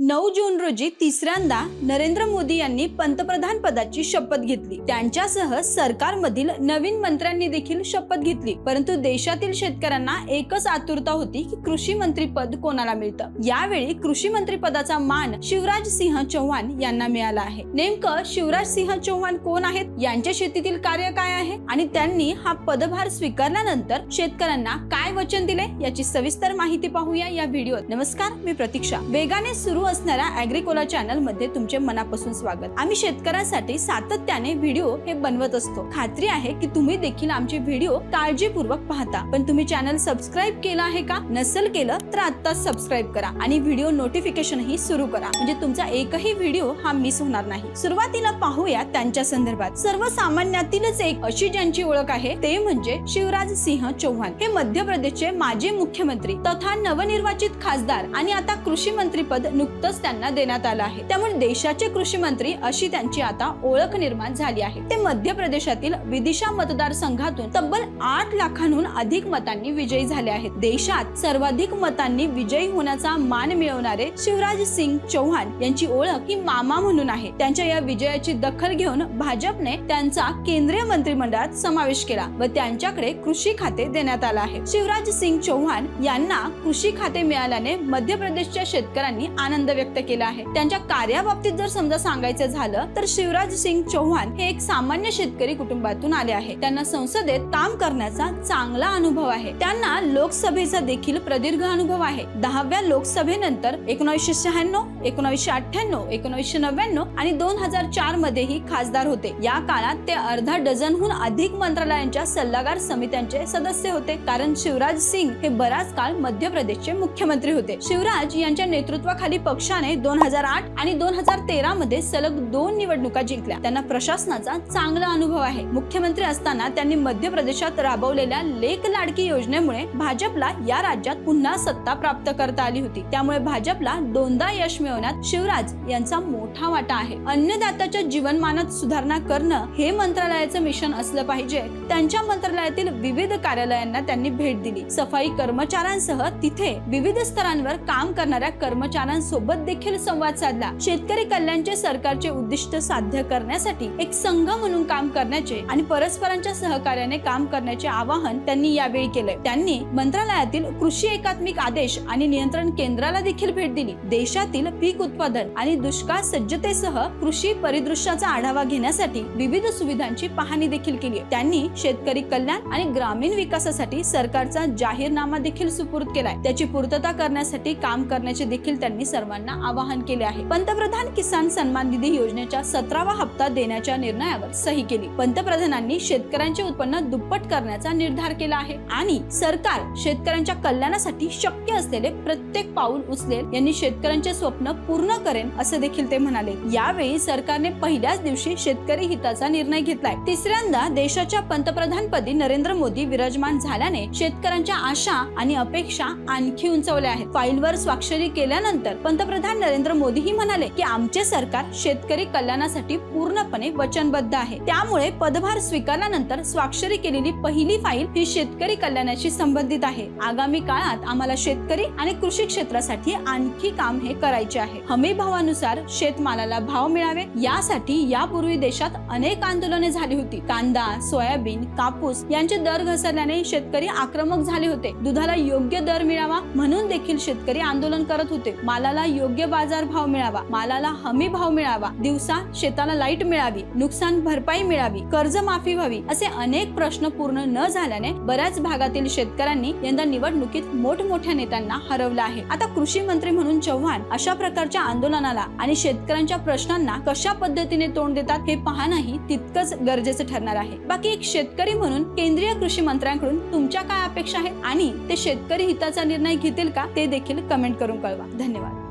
नऊ जून रोजी तिसऱ्यांदा नरेंद्र मोदी यांनी पंतप्रधान पदाची शपथ घेतली. त्यांच्यासह सरकारमधील नवीन मंत्र्यांनी देखील शपथ घेतली. परंतु देशातील शेतकऱ्यांना एकच आतुरता होती की कृषी मंत्री पद कोणाला मिळतं? यावेळी कृषी मंत्री पदाचा मान शिवराज सिंह चौहान यांना मिळाला आहे. नेमकं शिवराज सिंह चौहान कोण आहेत? यांच्या शेतीतील कार्य काय आहे? आणि त्यांनी हा पदभार स्वीकारल्यानंतर शेतकऱ्यांना काय वचन दिले याची सविस्तर माहिती पाहूया या व्हिडिओत. नमस्कार मी प्रतीक्षा. वेगाने सुरू असणाऱ्या अॅग्रिकोला चॅनलमध्ये तुमचे मनापासून स्वागत. आम्ही शेतकऱ्यांसाठी सातत्याने व्हिडिओ हे बनवत असतो. खात्री आहे की तुम्ही देखील आमचे व्हिडिओ काळजीपूर्वक पाहता. पण तुम्ही चॅनल सबस्क्राईब केलं आहे का नसेल केलं तर आता सबस्क्राईब करा आणि व्हिडिओ नोटिफिकेशन ही सुरू करा. म्हणजे तुमचा एकही व्हिडिओ हा मिस होणार नाही. सुरुवातीला पाहूया त्यांच्या संदर्भात. सर्वसामान्यातीलच एक अशी ज्यांची ओळख आहे ते म्हणजे शिवराज सिंह चौहान. हे मध्य प्रदेशचे माजी मुख्यमंत्री तथा नवनिर्वाचित खासदार आणि आता कृषी मंत्री पद नुकतंच त्यांना देण्यात आलं आहे. त्यामुळे देशाचे कृषी मंत्री अशी त्यांची आता ओळख निर्माण झाली आहे. ते मध्य प्रदेशातील विदिशा मतदारसंघातून तब्बल आठ लाखांहून अधिक मतांनी विजयी झाले आहेत. देशात सर्वाधिक मतांनी विजयी होण्याचा मान मिळवणारे शिवराज सिंग चौहान यांची ओळख ही मामा म्हणून आहे. त्यांच्या या विजयाची दखल घेऊन भाजपने त्यांचा केंद्रीय मंत्रिमंडळात समावेश केला व त्यांच्याकडे कृषी खाते देण्यात आलं आहे. शिवराज सिंग चौहान यांना कृषी खाते मिळाल्याने मध्य प्रदेशच्या शेतकऱ्यांनी आनंद व्यक्त केला आहे. त्यांच्या कार्याबाबतीत जर समजा सांगायचं झालं तर शिवराज सिंग चौहान हे एक सामान्य शेतकरी कुटुंबातून आले आहे त्यांना संसदेत काम करण्याचा चांगला अनुभव आहे. त्यांना लोकसभेचा देखील प्रदीर्घ अनुभव आहे. दहाव्या लोकसभेनंतर एकोणीसशे शहाण्णव एकोणीसशे अठ्ठ्याण्णव एकोणीसशे नव्याण्णव आणि दोन हजार चार मध्येही खासदार होते. या काळात ते अर्धा डझनहून अधिक मंत्रालयांच्या सल्लागार समित्यांचे सदस्य होते. कारण शिवराज सिंग हे बराच काळ मध्य प्रदेशचे मुख्यमंत्री होते. शिवराज यांच्या नेतृत्वाखाली पक्षाने दोन हजार आठ आणि दोन हजार तेरा मध्ये सलग दोन निवडणुका जिंकल्या. त्यांना प्रशासनाचा चांगला अनुभव आहे. मुख्यमंत्री असताना त्यांनी मध्य प्रदेशात राबवलेल्या लेख लाडकी योजनेमुळे भाजपला या राज्यात पुन्हा सत्ता प्राप्त करता आली होती. त्यामुळे भाजपला दोनदा यश मिळवण्यात शिवराज यांचा मोठा वाटा आहे. अन्नदात्याच्या जीवनमानात सुधारणा करणं हे मंत्रालयाचं मिशन असलं पाहिजे. त्यांच्या मंत्रालयातील विविध कार्यालयांना त्यांनी भेट दिली. सफाई कर्मचाऱ्यांसह तिथे विविध स्तरांवर काम करणाऱ्या कर्मचाऱ्यांसोबत देखील संवाद साधला. शेतकरी कल्याणचे सरकारचे उद्दिष्ट साध्य करण्यासाठी एक संघ म्हणून काम करण्याचे आणि परस्परांच्या सहकार्याने काम करण्याचे आवाहन त्यांनी यावेळी केले त्यांनी मंत्रालयातील कृषी एकात्मिक आदेश आणि नियंत्रण केंद्राला देखील भेट दिली. देशातील पीक उत्पादन आणि दुष्काळ सज्जतेसह कृषी परिदृश्याचा आढावा घेण्यासाठी विविध सुविधांची पाहणी देखील केली. त्यांनी शेतकरी कल्याण आणि ग्रामीण विकासासाठी सरकारचा जाहीरनामा देखील सुपूर्द केलाय. त्याची पूर्तता करण्यासाठी काम करण्याचे देखील त्यांनी सर्वांना सर्वांना आवाहन केले आहे. पंतप्रधान किसान सन्मान निधी योजनेच्या सतरावा हप्ता देण्याच्या निर्णयावर सही केली. पंतप्रधानांनी शेतकऱ्यांचे उत्पन्न दुप्पट करण्याचा निर्धार केला आहे. आणि सरकार शेतकऱ्यांच्या कल्याणासाठी शक्य असलेले प्रत्येक पाऊल उचलेल यांनी शेतकऱ्यांचे स्वप्न पूर्ण करेन असे देखील ते म्हणाले. यावेळी सरकारने पहिल्याच दिवशी शेतकरी हिताचा निर्णय घेतलाय. तिसऱ्यांदा देशाच्या पंतप्रधानपदी नरेंद्र मोदी विराजमान झाल्याने शेतकऱ्यांच्या आशा आणि अपेक्षा आणखी उंचवल्या आहेत. फाईलवर स्वाक्षरी केल्यानंतर पंतप्रधान नरेंद्र मोदीही म्हणाले की आमचे सरकार शेतकरी कल्याणासाठी पूर्णपणे वचनबद्ध आहे. त्यामुळे पदभार स्वीकारल्यानंतर स्वाक्षरी केलेली पहिली फाईल ही शेतकरी कल्याणाशी संबंधित आहे. आगामी काळात आम्हाला शेतकरी आणि कृषी क्षेत्रासाठी आणखी काम हे करायचे आहे. हमी भावानुसार शेतमालाला भाव मिळावे यासाठी यापूर्वी देशात अनेक आंदोलने झाली होती. कांदा सोयाबीन कापूस यांचे दर घसरल्याने शेतकरी आक्रमक झाले होते. दुधाला योग्य दर मिळावा म्हणून देखील शेतकरी आंदोलन करत होते. मालाला योग्य बाजार भाव मिळावा मालाला हमी भाव मिळावा दिवसा शेताला लाइट मिळावी नुकसान भरपाई मिळावी कर्ज माफी व्हावी असे अनेक प्रश्न पूर्ण न झाल्याने बऱ्याच भागातील शेतकऱ्यांनी यंदा निवडणुकीत मोठमोठ्या नेत्यांना हरवलं आहे. आता कृषी मंत्री म्हणून चव्हाण अशा प्रकारच्या आंदोलनाला आणि शेतकऱ्यांच्या प्रश्नांना कशा पद्धतीने तोंड देतात हे पाहणंही तितकंच गरजेचं ठरणार आहे. बाकी एक शेतकरी म्हणून केंद्रीय कृषी मंत्र्यांकडून तुमच्या काय अपेक्षा आहेत आणि ते शेतकरी हिताचा निर्णय घेतील का ते देखील कमेंट करून कळवा. धन्यवाद.